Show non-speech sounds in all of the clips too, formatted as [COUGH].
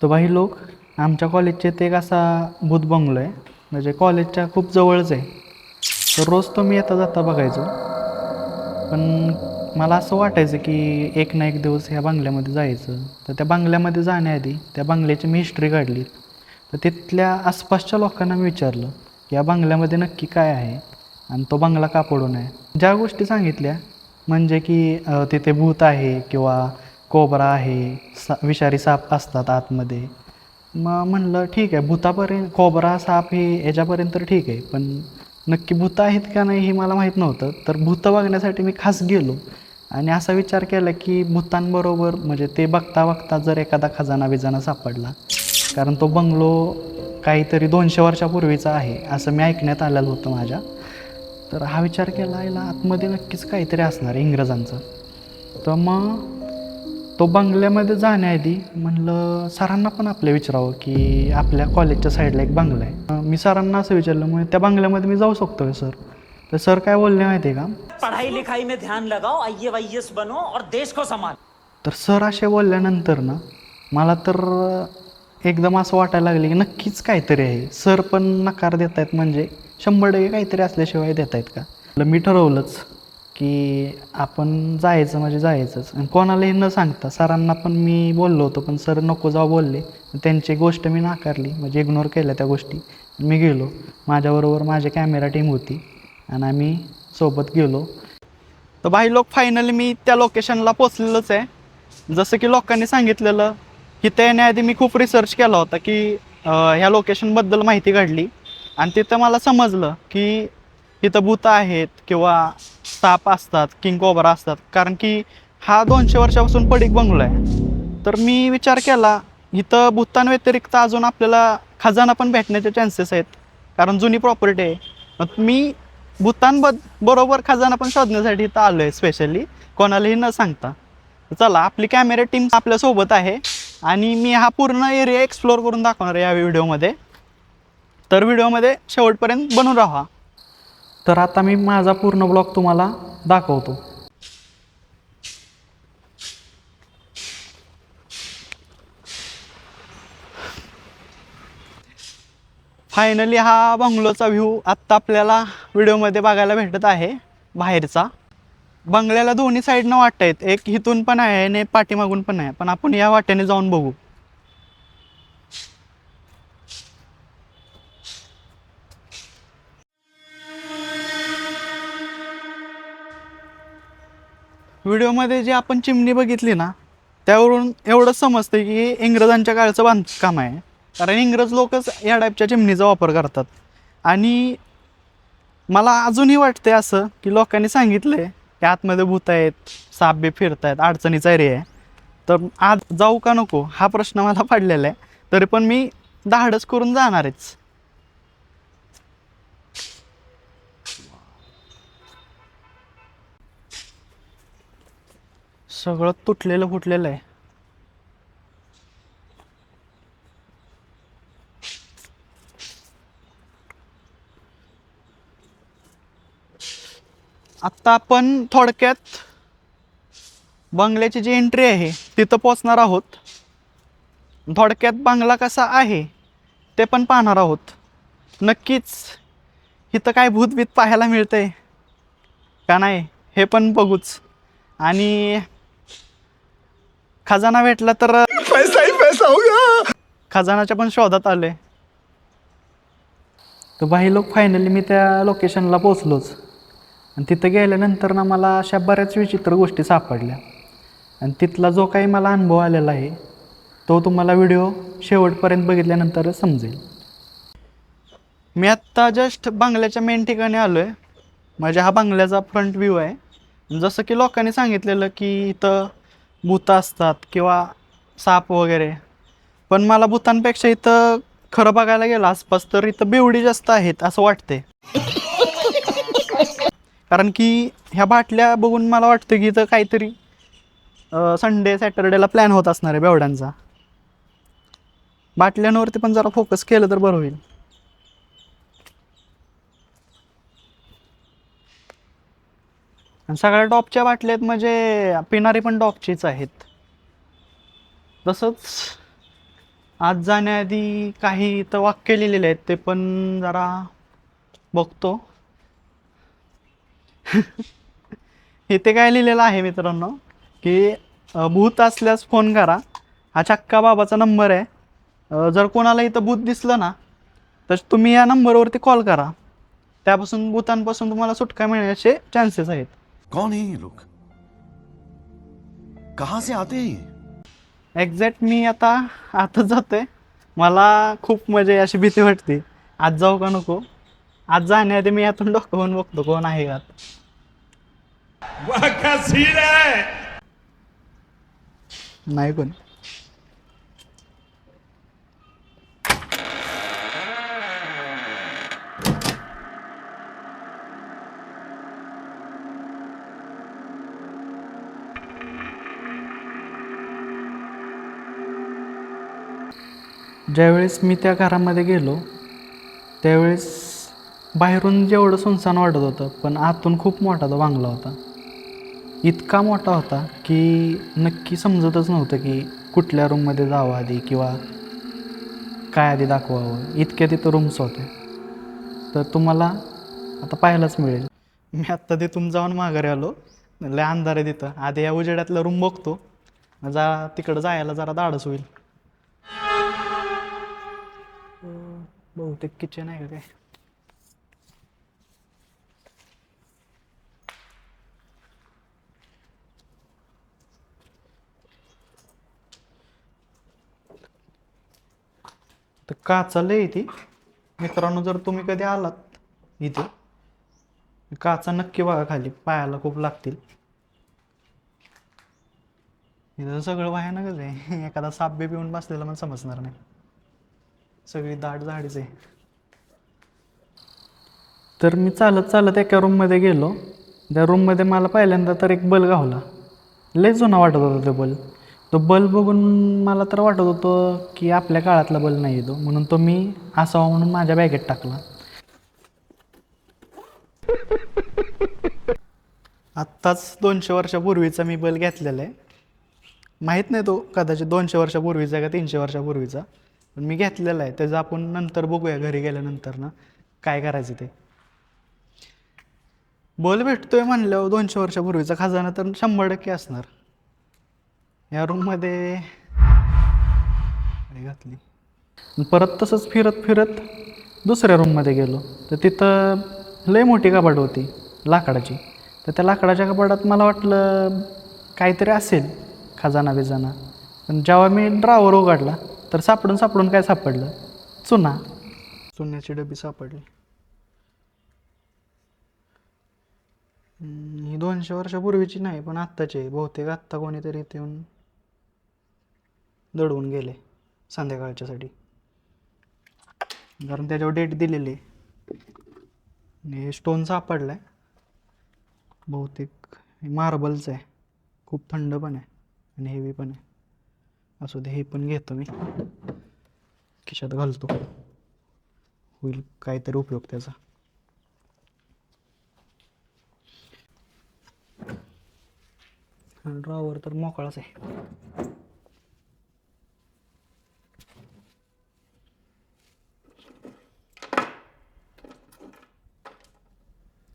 तो भाई लोक आमच्या कॉलेजचे ते एक असा भूत बंगलो आहे. म्हणजे कॉलेजच्या खूप जवळच आहे. तर रोज तो मी येता जाता बघायचो. पण मला असं वाटायचं की एक ना एक दिवस ह्या बंगल्यामध्ये जायचं. तर त्या बंगल्यामध्ये जाण्याआधी त्या बंगल्याची मी हिस्ट्री काढली. तर तिथल्या आसपासच्या लोकांना मी विचारलं की या बंगल्यामध्ये नक्की काय आहे? आणि तो बंगला का पडून आहे? ज्या गोष्टी सांगितल्या म्हणजे की तिथे भूत आहे किंवा कोबरा आहे सा विषारी साप असतात आतमध्ये. मग म्हणलं ठीक आहे भूतापर्यंत कोबरा साप हे याच्यापर्यंत तर ठीक आहे पण नक्की भूत आहेत का नाही हे मला माहीत नव्हतं. तर भूतं बघण्यासाठी मी खास गेलो आणि असा विचार केला की भूतांबरोबर म्हणजे ते बघता बघता जर एखादा खजाना बिजाना सापडला कारण तो बंगलो काहीतरी दोनशे वर्षापूर्वीचा आहे असं मी ऐकण्यात आलेलं होतं माझ्या. तर हा विचार केला याला आतमध्ये नक्कीच काहीतरी असणार इंग्रजांचं. तर मग तो बंगल्यामध्ये जाण्याआधी म्हणलं सरांना पण आपल्या विचारावं की आपल्या कॉलेजच्या साईडला एक बंगला आहे. मी सरांना असं विचारलं मग त्या बंगल्यामध्ये मी जाऊ शकतो का सर? तर सर काय बोलले माहिती आहे का? पढ़ाई लिखाई में ध्यान लगाओ आई वाईएस बनो और देश को संभालो. तर सर असे बोलल्यानंतर ना मला तर एकदम असं वाटायला लागले की नक्कीच काहीतरी आहे. सर पण नकार देत आहेत म्हणजे शंभर टक्के काहीतरी असल्याशिवाय देत आहेत का मी ठरवलंच की आपण जायचं म्हणजे जायचंच. आणि कोणालाही न सांगता सरांना पण मी बोललो होतो पण सर नको जाऊ बोलले. त्यांची गोष्ट मी नाकारली म्हणजे इग्नोर केल्या त्या गोष्टी. मी गेलो. माझ्याबरोबर माझी कॅमेरा टीम होती. आणि आम्ही सोबत गेलो. तर भाई लोक फायनली मी त्या लोकेशनला पोचलेलंच आहे. जसं की लोकांनी सांगितलेलं तिथे येण्याआधी मी खूप रिसर्च केला होता की ह्या लोकेशनबद्दल माहिती काढली. आणि तिथं मला समजलं की इथं भूत आहेत किंवा साप असतात किंग कोबरा असतात कारण की हा दोनशे वर्षापासून पडीक बंगलो आहे. तर मी विचार केला इथं भूतांव्यतिरिक्त अजून आपल्याला खजाना पण भेटण्याचे चान्सेस आहेत कारण जुनी प्रॉपर्टी आहे. मग मी भूतांबद बरोबर खजाना पण शोधण्यासाठी इथं आलो आहे स्पेशली कोणालाही न सांगता. चला आपली कॅमेरा टीम आपल्यासोबत आहे आणि मी हा पूर्ण एरिया एक्सप्लोअर करून दाखवणार आहे या व्हिडिओमध्ये तर व्हिडिओमध्ये शेवटपर्यंत बनून राहा. तर आता मी माझा पूर्ण ब्लॉग तुम्हाला दाखवतो. फायनली हा बंगलोचा व्ह्यू आत्ता आपल्याला व्हिडिओमध्ये बघायला भेटत आहे बाहेरचा. बंगल्याला दोन्ही साईडनं वाट आहेत एक इथून पण आहे आणि पाठीमागून पण आहे. पण आपण या वाट्याने जाऊन बघू. व्हिडिओमध्ये जी आपण चिमणी बघितली ना त्यावरून एवढं समजतं की इंग्रजांच्या काळचं बांधकाम आहे. कारण इंग्रज लोकच या टाईपच्या चिमणीचा वापर करतात. आणि मला अजूनही वाटते असं की लोकांनी सांगितलं आहे की आतमध्ये भूत आहेत साप बी फिरत आहेत अडचणीचा एरिया आहे तर आज जाऊ का नको? हा प्रश्न मला पडलेला आहे. तरी पण मी धाडस करून जाणारच. सगळं तुटलेलं फुटलेलं आहे. आत्ता आपण थोडक्यात बंगल्याची जी एंट्री आहे तिथं पोचणार आहोत. थोडक्यात बंगला कसा आहे ते पण पाहणार आहोत. नक्कीच इथं काय भूतभीत पाहायला मिळतंय का नाही हे पण बघूच. आणि खजाना भेटला तर पैसा ही पैसा होगा खजानाच्या पण शोधात आले. तर बाही लोक फायनली मी त्या लोकेशनला पोचलोच आणि तिथं गेल्यानंतर ना मला अशा बऱ्याच विचित्र गोष्टी सापडल्या. आणि तिथला जो काही मला अनुभव आलेला आहे तो तुम्हाला व्हिडिओ शेवटपर्यंत बघितल्यानंतर समजेल. मी आत्ता जस्ट बंगल्याच्या मेन ठिकाणी आलो आहे म्हणजे हा बंगल्याचा फ्रंट व्ह्यू आहे. जसं की लोकांनी सांगितलेलं की इथं भूतं असतात किंवा साप वगैरे. पण मला भूतांपेक्षा इथं खरं बघायला गेलं आसपास तर इथं बेवडी जास्त आहेत असं वाटते कारण की ह्या बाटल्या बघून मला वाटतं की इथं काहीतरी संडे सॅटर्डेला प्लॅन होत असणार आहे बेवड्यांचा. बाटल्यांवरती पण जरा फोकस केलं तर बरं होईल. आणि सगळ्या डॉपच्या बाटल्या आहेत म्हणजे पिणारी पण टॉपचीच आहेत. तसंच आज जाण्याआधी काही इथं वाक्य लिहिलेले आहेत ते पण जरा बघतो. इथे काय लिहिलेलं आहे मित्रांनो की भूत असल्यास फोन करा. हा चक्का बाबाचा नंबर आहे. जर कोणाला इथं भूत दिसलं ना तर तुम्ही या नंबरवरती कॉल करा. त्यापासून भूतांपासून तुम्हाला सुटका मिळण्याचे चान्सेस आहेत. कौन है ये लोग? कहां से आते हैं ये? एक्झॅक्ट मी आता आता जातोय. मला खूप म्हणजे अशी भीती वाटते. आज जाऊ का नको? आज जाण्याआधी मी यातून डोकवून बघतो कोण आहे का नाही कोण. ज्यावेळेस मी त्या घरामध्ये गेलो त्यावेळेस बाहेरून जेवढं सुनसान वाटत होतं पण आतून खूप मोठा तो बांगला होता. इतका मोठा होता की नक्की समजतच नव्हतं की कुठल्या रूममध्ये जावं आधी किंवा काय आधी दाखवावं. इतक्या तिथं रूम्स होते. तर तुम्हाला आता पाहायलाच मिळेल. मी आत्ता तिथून जाऊन माघारी आलो. लय अंधार आहे तिथं. आधी या उजेड्यातला रूम बघतो. जा तिकडं जायला जरा धाडस होईल. बहुतेक किचन आहे का काय? तर काचा लय ती. मित्रांनो जर तुम्ही कधी आलात इथे काचा नक्की बघा खाली. पायाला खूप लागतील. इथं सगळं भयानकच आहे. एखादा साप बी पिऊन बसलेला मला समजणार नाही. सगळी दाट झाडीच आहे. तर मी चालत चालत एका रूममध्ये गेलो. त्या रूममध्ये मला पहिल्यांदा तर एक बल्ब गावला. लय जुना वाटत होता तो बल्ब. तो बल्ब बघून मला तर वाटत होतं की आपल्या काळातला बल्ब नाही तो. म्हणून तो मी असावा म्हणून माझ्या बॅगेत टाकला. आत्ताच दोनशे वर्षापूर्वीचा मी बल्ब घेतलेला आहे. माहीत नाही तो कदाचित दोनशे वर्षापूर्वीचा का तीनशे वर्षापूर्वीचा. पण मी घेतलेला आहे. त्याचं आपण नंतर बघूया घरी गेल्यानंतर ना. काय करायचं ते. बल भेटतोय म्हणल्यावर दोनशे वर्षापूर्वीचा खजाना तर शंभर टक्के असणार. या रूममध्ये घातली. परत तसंच फिरत फिरत दुसऱ्या रूममध्ये गेलो. तर तिथं लय मोठी कपाट होती लाकडाची. तर त्या लाकडाच्या कपाटात मला वाटलं काहीतरी असेल खजाना बिजाना. पण जेव्हा मी ड्रावर उघडला तर सापडून सापडून काय सापडलं? चुना. चुन्याची डबी सापडली. ही दोनशे वर्षापूर्वीची नाही पण आत्ताची आहे. बहुतेक आत्ता कोणीतरी ते येऊन दडवून गेले संध्याकाळच्यासाठी. कारण त्याच्यावर डेट दिलेली आहे. आणि हे स्टोन सापडला आहे बहुतेक मार्बलचं आहे. खूप थंड पण आहे आणि हेवी पण आहे. असू दे हे पण घेतो मी. खिशात घालतो. होईल काहीतरी उपयोग त्याचा. ड्रॉवर तर मोकळाच आहे.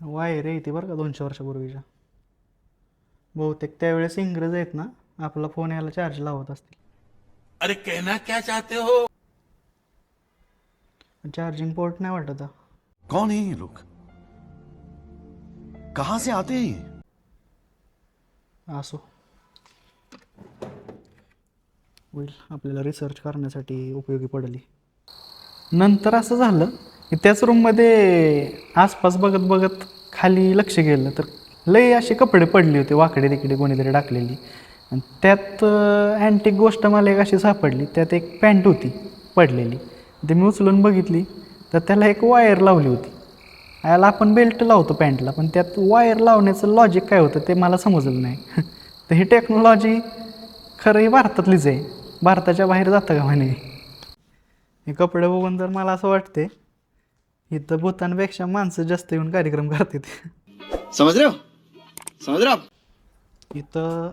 वायर येते बरं का दोनशे वर्षापूर्वीच्या. बहुतेक त्यावेळेस इंग्रज आहेत ना आपला फोन याला चार्ज लावत असतील. अरे कहना क्या चाहते हो? चार्जिंग पोर्ट नाही वाटत हा. कौन है ये लोग? कहां से आते हैं ये? असो. होईल आपल्याला रिसर्च करण्यासाठी उपयोगी पडली. नंतर असं झालं की त्याच रूममध्ये आसपास बघत बघत खाली लक्ष गेलं तर लई असे कपडे पडले होते वाकडे तिकडे कोणीतरी टाकलेली. आणि त्यात अँटिक गोष्ट मला एक अशी सापडली. त्यात एक पॅन्ट होती पडलेली. ते मी उचलून बघितली तर त्याला एक वायर लावली होती. याला आपण बेल्ट लावतो पॅन्टला पण त्यात वायर लावण्याचं लॉजिक काय होतं ते मला समजलं नाही. [LAUGHS] तर ही टेक्नॉलॉजी खरं ही भारतातलीच आहे. भारताच्या बाहेर जातं का म्हणे? हे कपडे बघून तर मला असं वाटते इथं भूतांपेक्षा माणसं जास्त येऊन कार्यक्रम करतात. हो आप इथं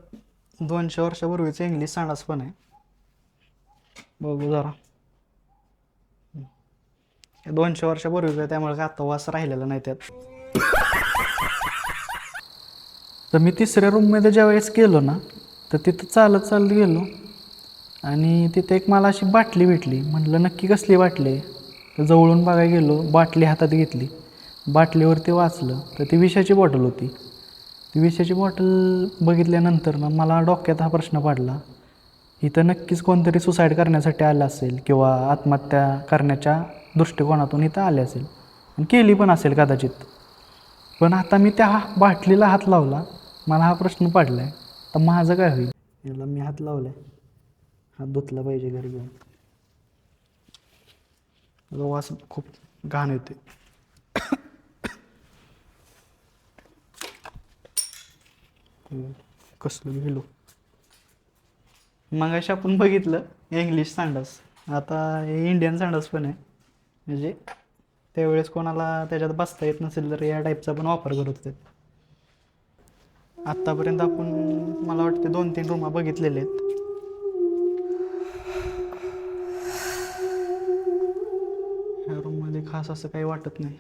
दोनशे वर्षापूर्वीचं इंग्लिश सांडास पण आहे. बघू जरा. दोनशे वर्षापूर्वीच आहे त्यामुळे काय आता वास राहिलेला नाही त्यात. तर मी तिसऱ्या रूममध्ये ज्यावेळेस गेलो ना तर तिथं चालत चालत गेलो. आणि तिथे एक मला अशी बाटली भेटली. म्हटलं नक्की कसली बाटली आहे? तर जवळून बघायला गेलो बाटली हातात घेतली. बाटलीवरती वाचलं तर ती विषाची बॉटल होती. विषाची बॉटल बघितल्यानंतर ना मला डोक्यात हा प्रश्न पडला. इथं नक्कीच कोणतरी सुसाईड करण्यासाठी आलं असेल किंवा आत्महत्या करण्याच्या दृष्टिकोनातून इथं आले असेल. आणि केली पण असेल कदाचित. पण आता मी त्या बाटलीला हात लावला. मला हा प्रश्न पडला आहे तर माझं काय होईल? याला मी हात लावला आहे हात धुतला पाहिजे घरी घेऊन. वास खूप घाण येते कसलं गेलो मगाशी आपण बघितलं इंग्लिश संडास. आता हे इंडियन संडास पण आहे. म्हणजे त्यावेळेस कोणाला त्याच्यात बसता येत नसेल तर या टाईपचा पण वापर करत होते. आत्तापर्यंत आपण मला वाटते दोन तीन रूमा बघितलेले आहेत. ह्या रूममध्ये खास असं काही वाटत नाही.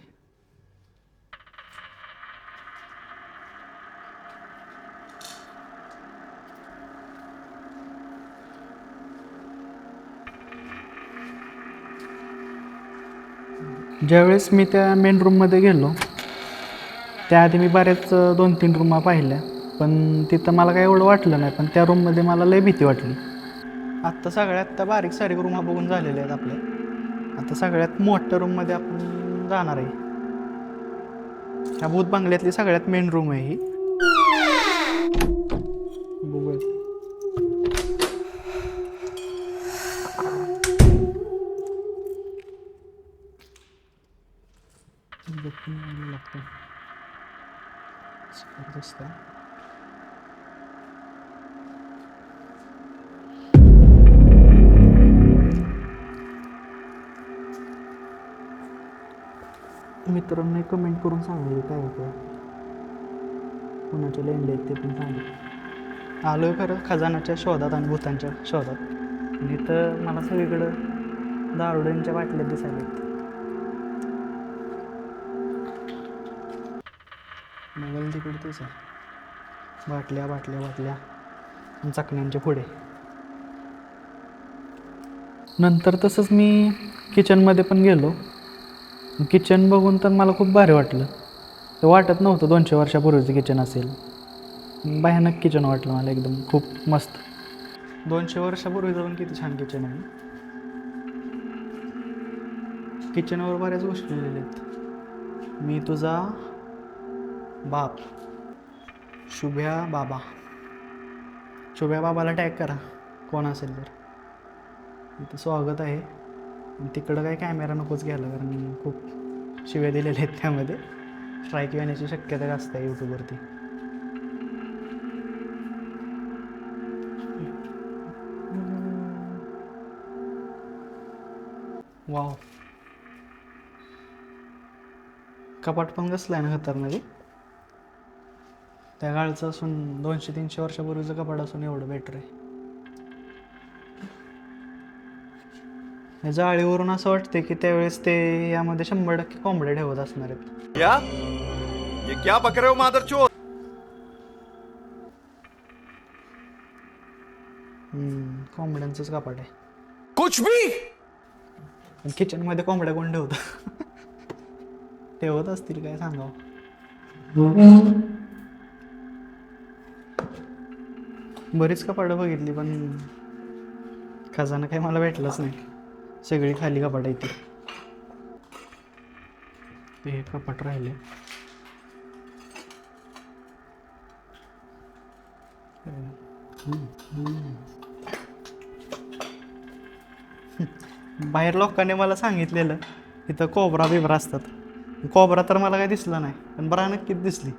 ज्यावेळेस मी त्या मेन रूममध्ये गेलो त्याआधी मी बऱ्याच दोन तीन रूमा पाहिल्या. पण तिथं मला काही एवढं वाटलं नाही पण त्या रूममध्ये मला लय भीती वाटली. आत्ता सगळ्यात त्या बारीक सारीक रूमा बघून झालेल्या आहेत आपल्या आता सगळ्यात मोठ्या रूममध्ये आपण जाणार आहे. ह्या भूत बंगल्यातली सगळ्यात मेन रूम आहे ही. बघूया. लागतं जबरदस्त मित्रांनी कमेंट करून सांगायचे काय होतं? कुणाचे लेंडले आहेत ते पण सांगितलं आलो आहे खरं खजानाच्या शोधात आणि भूतांच्या शोधात. आणि तर मला सगळीकडं दारुड्यांच्या बाटल्या दिसायला तेच आहे बाटल्या बाटल्या बाटल्या. चकण्यांच्या पुढे. नंतर तसंच मी किचनमध्ये पण गेलो. किचन बघून तर मला खूप भारी वाटलं. ते वाटत नव्हतं दोनशे वर्षापूर्वीचं किचन असेल. भयानक किचन वाटलं मला एकदम. खूप मस्त. दोनशे वर्षापूर्वी जाऊन किती छान किचन आहे. किचनवर बऱ्याच गोष्टी लिहिलेल्या आहेत. मी तुझा बाप. शुभ्या बाबा. शुभ्या बाबाला टॅग करा. कोण असेल तर. इथं स्वागत आहे. तिकडं काय कॅमेरा नकोच घ्यायला कारण खूप शिव्या दिलेल्या आहेत त्यामध्ये. स्ट्राईक येण्याची शक्यता जास्त आहे यूट्यूबवरती वाव कपाट पण कसलं आहे ना खतरनाक. त्या काळचं असून दोनशे तीनशे वर्षापूर्वीचं कपाट असून एवढं बेटर आहे. या जाळीवरून असं वाटते की त्यावेळेस ते यामध्ये शंभर टक्के कोंबड्या ठेवत असणार आहेत. क्या ये क्या बक रहे हो मादरचोद हम्म, कोंबड्यांचंच कपाट आहे. कुछ भी? पण किचनमध्ये कोंबड्या कोण ठेवतं? [LAUGHS] ठेवत असतील काय सांगावं? बरीच कपाटं बघितली पण खजाना काही मला भेटलाच नाही. सगळी खाली कपाट इथे ते. हे कपाट राहिले. बाहेर लोकांनी मला सांगितलेलं इथं कोबरा बिबरा असतात. कोबरा तर मला काही दिसला नाही पण बरा नक्कीच दिसली.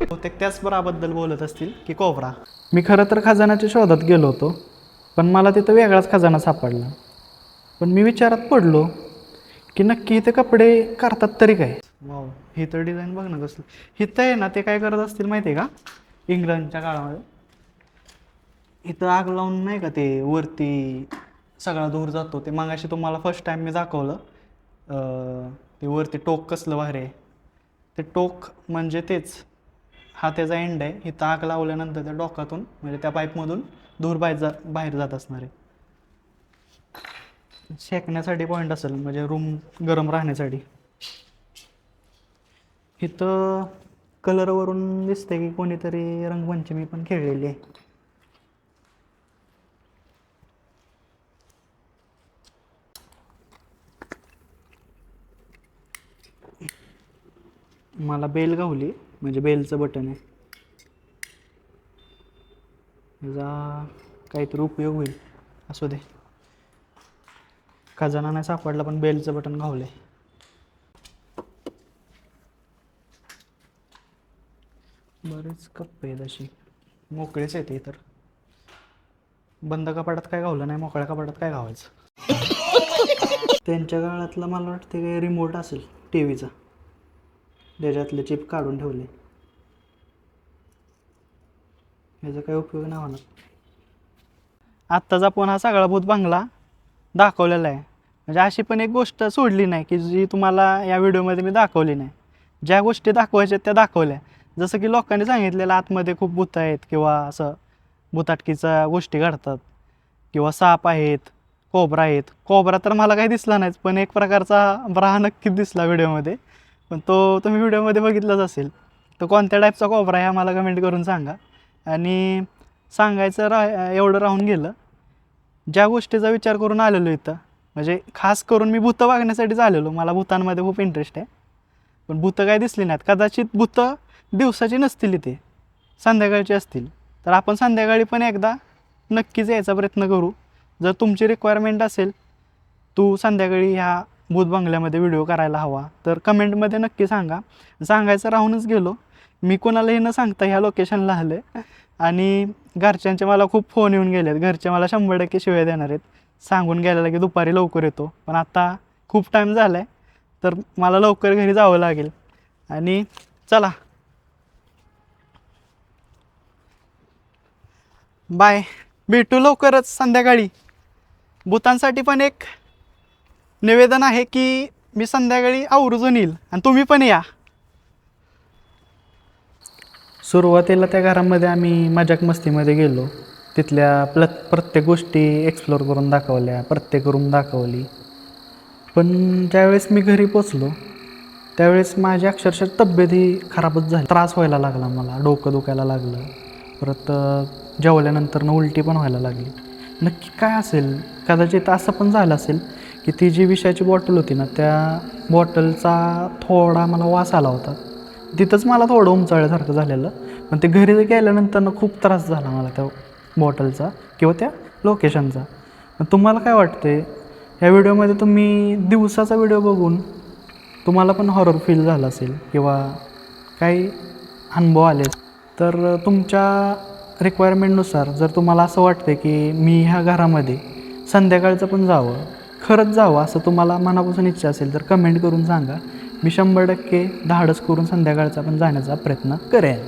बहुतेक त्याच बराबद्दल बोलत असतील की कोबरा. मी खरं तर खजानाच्या शोधात गेलो होतो पण मला तिथं वेगळाच खजाना सापडला. पण मी विचारात पडलो की नक्की इथे कपडे करतात तरी काय? वाव ही तर डिझाईन बघ ना कसलं. हिथं आहे ना ते काय करत असतील माहिती आहे का? इंग्लंडच्या काळामध्ये. इथं आग लावून नाही का ते वरती सगळा दूर जातो ते मागाशी तुम्हाला फर्स्ट टाईम मी दाखवलं. ते वरती टोक कसलं भारी आहे. ते टोक म्हणजे तेच. हा त्याचा एंड आहे. इथं आग लावल्यानंतर त्या डोकातून म्हणजे त्या पाईपमधून दूर बाहेर जा बाहेर जात असणार आहे. शेकण्यासाठी पॉईंट असेल म्हणजे रूम गरम राहण्यासाठी. इथं कलरवरून दिसते की कोणीतरी रंगपंचमी पण खेळलेली आहे. मला बेल गावली म्हणजे बेलचं बटन आहे. याचा काहीतरी उपयोग होईल. असू दे. खजाना नाही सापडला पण बेलचं बटन घावलं आहे बरेच कप्पे आहेत अशी. मोकळेच आहेत तर. बंद कपाटात काय घावलं नाही मोकळ्या कपाटात काय घावायचं? [LAUGHS] त्यांच्या काळातलं मला वाटतं काही रिमोट असेल टी व्हीचा त्याच्यातले चिप काढून ठेवले. याचा काही उपयोग नाही होणार. आत्ताच आपण हा सगळा भूत बंगला दाखवलेला आहे. म्हणजे अशी पण एक गोष्ट सोडली नाही की जी तुम्हाला या व्हिडिओमध्ये मी दाखवली नाही. ज्या गोष्टी दाखवायच्या त्या दाखवल्या. जसं की लोकांनी सांगितलेलं आतमध्ये खूप भूत आहेत किंवा असं भूताटकीच्या गोष्टी घडतात. किंवा साप आहेत कोबरा आहेत. कोबरा तर मला काही दिसला नाहीच पण एक प्रकारचा ब्राह नक्कीच दिसला व्हिडिओमध्ये. पण तो तुम्ही व्हिडिओमध्ये बघितलाच असेल. तर कोणत्या टाईपचा कोपरा आहे हा मला कमेंट करून सांगा. आणि सांगायचं रा एवढं राहून गेलं ज्या गोष्टीचा विचार करून आलेलो इथं म्हणजे खास करून मी भूतं वागण्यासाठीच आलेलो मला भूतांमध्ये खूप इंटरेस्ट आहे. पण भूतं काय दिसली नाहीत. कदाचित भूतं दिवसाची नसतील इथे संध्याकाळची असतील. तर आपण संध्याकाळी पण एकदा नक्कीच यायचा प्रयत्न करू. जर तुमची रिक्वायरमेंट असेल तू संध्याकाळी ह्या भूत बंगल्यामध्ये व्हिडिओ करायला हवा. तर कमेंटमध्ये नक्की सांगा. सांगायचं राहूनच गेलो. मी कोणालाही न सांगता ह्या लोकेशनला आलं आहे आणि घरच्यांचे मला खूप फोन येऊन गेले आहेत घरचे मला शंभर टक्के शिवाय देणार आहेत. सांगून गेलेला की दुपारी लवकर येतो. पण आता खूप टाईम झाला आहे तर मला लवकर घरी जावं लागेल. आणि चला. बाय भेटू लवकरच संध्याकाळी. भूतांसाठी पण एक निवेदन आहे की मी संध्याकाळी आवर्जून येईल आणि तुम्ही पण या. सुरुवातीला त्या घरामध्ये आम्ही मजाक मस्तीमध्ये गेलो. तिथल्या प्ल प्रत्येक गोष्टी एक्सप्लोर करून दाखवल्या प्रत्येक रूम दाखवली. पण ज्यावेळेस मी घरी पोचलो त्यावेळेस माझी अक्षरशः तब्येतही खराबच झाली. त्रास व्हायला लागला मला डोकं दुखायला लागलं. परत जेवल्यानंतर जेवल्यानंतरनं उलटी पण व्हायला लागली. नक्की काय असेल? कदाचित असं पण झालं असेल की ती जी विषयाची बॉटल होती ना त्या बॉटलचा थोडा मला वास आला होता. तिथंच मला थोडं उमचाळल्यासारखं झालेलं. पण ते घरी गेल्यानंतरनं खूप त्रास झाला मला त्या बॉटलचा किंवा त्या लोकेशनचा तुम्हाला काय वाटते या व्हिडिओमध्ये तुम्ही दिवसाचा व्हिडिओ बघून तुम्हाला पण हॉरर फील झालं असेल किंवा काही अनुभव आले तर तुमच्या रिक्वायरमेंटनुसार जर तुम्हाला असं वाटतं की मी ह्या घरामध्ये संध्याकाळचं पण जावं खरंच जावं असं तुम्हाला मनापासून इच्छा असेल तर कमेंट करून सांगा. मी शंभर टक्के धाडस करून संध्याकाळचा पण जाण्याचा प्रयत्न करेन.